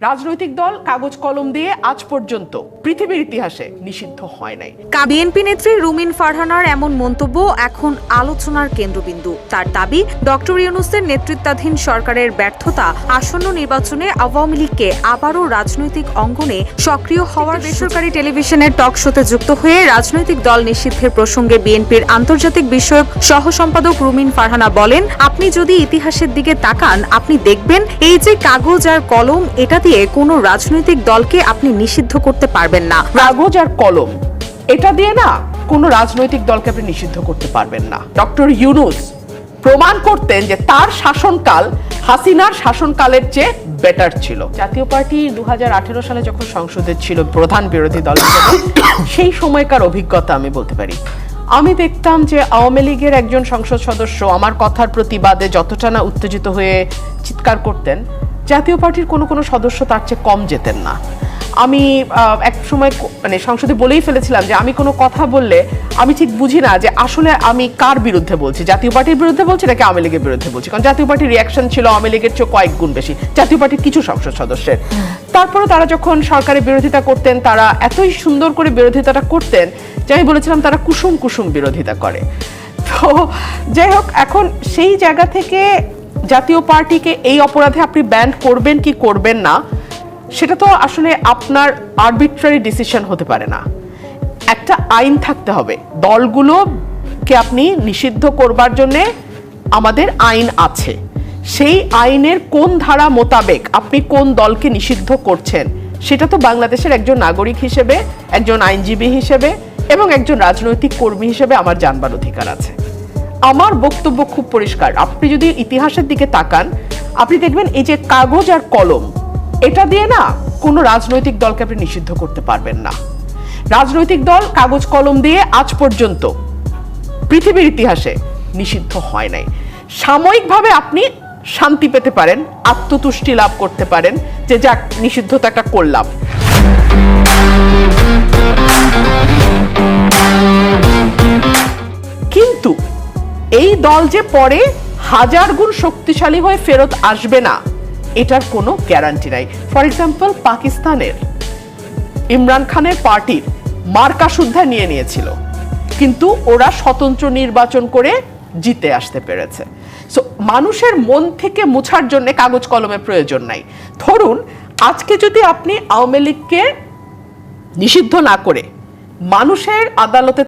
রাজনৈতিক দল কাগজ কলম দিয়ে আজ পর্যন্ত পৃথিবীর ইতিহাসে নিষিদ্ধ হয় নাই। বিএনপি নেত্রী রুমিন ফারহানার এমন মন্তব্য এখন আলোচনার কেন্দ্রবিন্দু। তার দাবি ডক্টর ইউনুসের নেতৃত্বাধীন সরকারের ব্যর্থতা আসন্ন নির্বাচনে আওয়ামী লীগকে আবারও রাজনৈতিক অঙ্গনে সক্রিয় হওয়ার বেসরকারি টেলিভিশনের টক শোতে যুক্ত হয়ে রাজনৈতিক দল নিষিদ্ধের প্রসঙ্গে বিএনপির আন্তর্জাতিক বিষয়ক সহ সম্পাদক রুমিন ফারহানা বলেন আপনি যদি ইতিহাসের দিকে তাকান আপনি দেখবেন এই যে কাগজ আর কলম এটা দিয়ে কোনো রাজনৈতিক দলকে আপনি নিষিদ্ধ করতে পারবেন না। কাগজ আর কলম, এটা দিয়ে না কোনো রাজনৈতিক দলকে আপনি নিষিদ্ধ করতে পারবেন না। ডক্টর ইউনুস প্রমাণ করতেন যে তার শাসনকাল, হাসিনার শাসনকালের চেয়ে বেটার ছিল। জাতীয় পার্টি দু হাজার আঠেরো সালে যখন সংসদে ছিল প্রধান বিরোধী দল সেই সময়কার অভিজ্ঞতা আমি বলতে পারি। আমি দেখতাম যে আওয়ামী লীগের একজন সংসদ সদস্য আমার কথার প্রতিবাদে যতটা না উত্তেজিত হয়ে চিৎকার করতেন জাতীয় পার্টির কোনো কোনো সদস্য তার চেয়ে কম যেতেন না। আমি এক সময় মানে সংসদে বলেই ফেলেছিলাম যে আমি কোনো কথা বললে আমি ঠিক বুঝি না যে আসলে আমি কার বিরুদ্ধে বলছি। জাতীয় পার্টির বিরুদ্ধে বলছি নাকি আওয়ামী লীগের বিরুদ্ধে বলছি? কারণ জাতীয় পার্টির রিয়াকশন ছিল আওয়ামী লীগের চেয়ে কয়েক গুণ বেশি। জাতীয় পার্টির কিছু সংসদ সদস্যের। তারপরে তারা যখন সরকারের বিরোধিতা করতেন, তারা এতই সুন্দর করে বিরোধিতাটা করতেন যে আমি বলেছিলাম তারা কুসুম কুসুম বিরোধিতা করে। তো যাই হোক, এখন সেই জায়গা থেকে জাতীয় পার্টিকে এই অপরাধে আপনি ব্যান্ড করবেন কি করবেন না, সেটা তো আসলে আপনার আরবিট্রারি ডিসিশন হতে পারে না। একটা আইন থাকতে হবে। দলগুলোকে আপনি নিষিদ্ধ করবার জন্যে আমাদের আইন আছে। সেই আইনের কোন ধারা মোতাবেক আপনি কোন দলকে নিষিদ্ধ করছেন, সেটা তো বাংলাদেশের একজন নাগরিক হিসেবে, একজন আইনজীবী হিসেবে এবং একজন রাজনৈতিক কর্মী হিসেবে আমার জানবার অধিকার আছে। আমার বক্তব্য খুব পরিষ্কার। আপনি যদি ইতিহাসের দিকে তাকান, আপনি দেখবেন এই যে কাগজ আর কলম, এটা দিয়ে না কোনো রাজনৈতিক দলকে আপনি নিষিদ্ধ করতে পারবেন না। রাজনৈতিক দল কাগজ কলম দিয়ে আজ পর্যন্ত পৃথিবীর ইতিহাসে নিষিদ্ধ হয় নাই। সাময়িকভাবে আপনি শান্তি পেতে পারেন, আত্মতুষ্টি লাভ করতে পারেন, যে যাক নিষিদ্ধতাটা করলাম। এই দল যে পরে হাজার গুণ শক্তিশালী হয়ে ফেরত আসবে না, এটার কোনো গ্যারান্টি নাই। ফর এক্সাম্পল পাকিস্তানের ইমরান খানের পার্টির মার্কা সুদ্ধা নিয়ে নিয়েছিল, কিন্তু ওরা স্বতন্ত্র নির্বাচন করে জিতে আসতে পেরেছে। সো মানুষের মন থেকে মুছার জন্য কাগজ কলমের প্রয়োজন নাই। ধরুন, আজকে যদি আপনি আওয়ামী লীগকে নিষিদ্ধ না করে মানুষের আদালতে